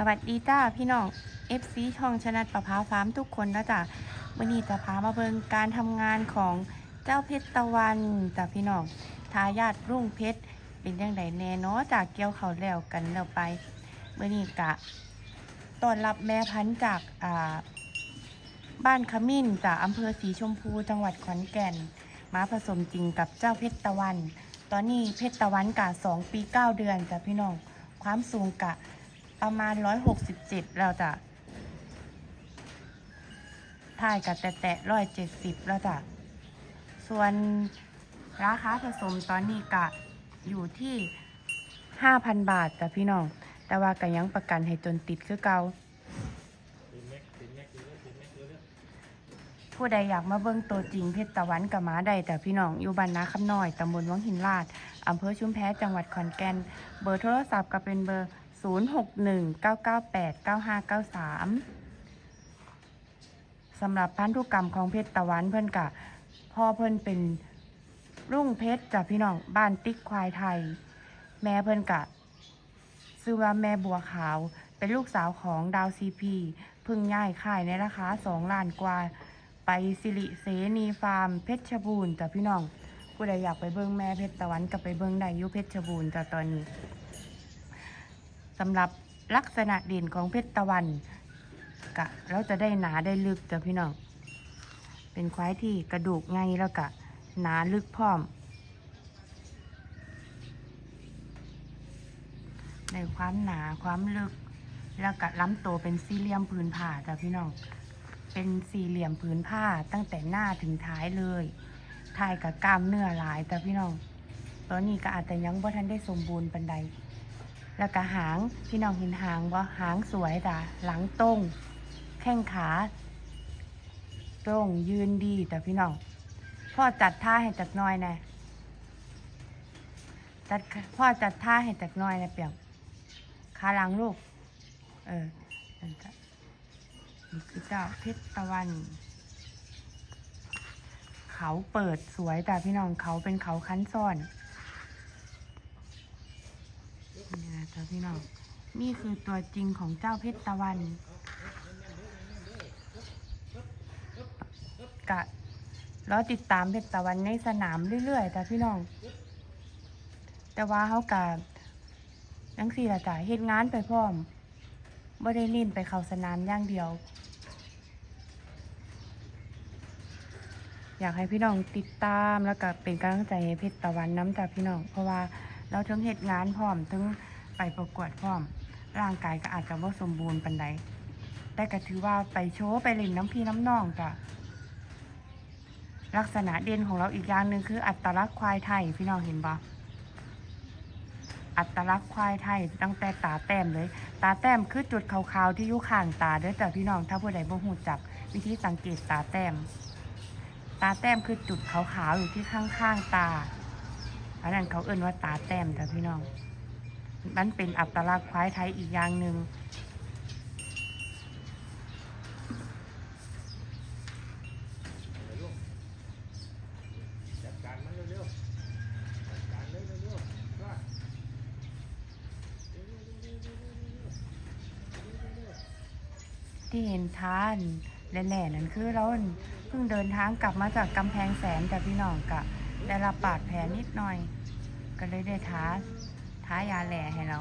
สวัสดีจ้าพี่น้อง FC ช่องชนะประภาฟาร์มทุกคนนะจ้ะวันนี้จะพามาเบิงการทำงานของเจ้าเพชรตะวันจ้ะพี่น้องทายาทรุ่งเพชรเป็นยังไงแน่เนาะจากเกี่ยวเขาแล้วกันแล้วไปเมื่อนี้กะต้อนรับแม่พันธุ์จากอ่าบ้านขมิ้นจากอำเภอสีชมพูจังหวัดขอนแก่น มาผสมจริงกับเจ้าเพชรตะวัน ตอนนี้เพชรตะวันกะสองปีเก้าเดือนจ้ะพี่น้องความสูงกะ ประมาณร้อยหกสิบเจ็ดเราจะถ่ายกับแตะแตะร้อยเจ็ดสิบแล้วจ้ะส่วนราคาผสมตอนนี้กะอยู่ที่ห้าพันบาทจ้ะพี่น้อง แต่ว่าก็ยังประกันให้จนติดคือเก่าผู้ใดอยากมาเบิ่งตัวจริงเพชรตะวันกับมาใดแต่พี่น้องอยู่บ้านนาคำน้อยตำบลวังหินลาดอำเภอชุมแพจังหวัดขอนแก่น เบอร์โทรศัพท์ก็เป็นเบอร์ 0619989593สำหรับพันธุกรรมของเพชรตะวันเพิ่อนกะพ่อเพิ่นเป็นรุ่งเพชรจากพี่น้องบ้านติ๊กควายไทย แม่เพิ่อนกะชื่อว่าแม่บัวขาว เป็นลูกสาวของดาวซีพีพึ่งย้ายค่ายในราคา2ล้านกว่า ไปสิริเสนีฟาร์มเพชรบูรณ์จ้ะพี่น้องผู้ใดอยากไปเบิ้งแม่เพชรตะวันก็ไปเบิ้งได้ยุเพชรบูรณ์จ้ะตอนนี้ สำหรับลักษณะเด่นของเพชรตะวันกะเราจะได้หนาได้ลึกจ้ะพี่น้อง เป็นควายที่กระดูกไงแล้วกะหนาลึกพร้อม ในความหนาความลึก แล้วก็ล้ำโตเป็นสี่เหลี่ยมผืนผ่าจ้ะพี่น้อง เป็นสี่เหลี่ยมผืนผ้าตั้งแต่หน้าถึงท้ายเลยท้ายกับกล้ามเนื้อหลายแต่พี่น้องตอนนี้ก็อาจจะยังบ่ทันได้สมบูรณ์ปันใด แล้วก็หางพี่น้องเห็นหางว่าหางสวยจ้ะหลังตรงแข้งขาตรงยืนดีแต่พี่น้องพ่อจัดท่าให้จักน้อยนะจัดพ่อจัดท่าให้จักน้อยนะเปียงขาหลังลูก เออนั่นจ้ะนี่คือเจ้าเพชรตะวัน เขาเปิดสวยแต่พี่น้องเขาเป็นเขาคั้นซ่อน นี่นะจ้ะพี่น้องนี่คือตัวจริงของเจ้าเพชรตะวันกะเราติดตามเพชรตะวันในสนามเรื่อยๆแต่พี่น้อง แต่ว่าเขากะยังสี่ละจ้ะเฮ็ดงานไปพร้อมบ่ได้ลิ่นไปเข้าสนามอย่างเดียว อยากให้พี่น้องติดตามแล้วก็เป็นกำลังใจให้เพชรตะวันน้ำจากพี่น้อง เพราะว่า เราทั้งเหตุงานพร้อมทั้งไปประกวดพร้อม ร่างกายก็อาจจะว่าสมบูรณ์ปันใดแต่ก็ถือว่าไปโชว์ไปเล่นน้ำพี่น้ำน้องจ้ะลักษณะเด่นของเราอีกอย่างหนึ่งคือ อัตลักษณ์ควายไทยพี่น้องเห็นปะอัตลักษณ์ควายไทยตั้งแต่ตาแต้มเลย ตาแต้มคือจุดขาวๆที่อยู่ข้างตาเด้อแต่พี่น้องถ้าผู้ใดบ่หูจัก วิธีสังเกตตาแต้ม ตาแต้มคือจุดขาวๆอยู่ที่ข้างๆตา อันนั้นเขาเอ่นว่าตาแต้มแต่พี่น้อง มันเป็นอัตลักษณ์ควายไทยอีกอย่างหนึ่งดับการมาเร็วๆดับการเร็วๆที่เห็นท้านแหล่ๆนั่นคือเราเพิ่งเดินทางกลับมาจากกำแพงแสนแต่พี่น้องกะ ได้รับบาดแผลนิดหน่อย ก็เลยได้ท้าท้ายาแหล่ให้เรา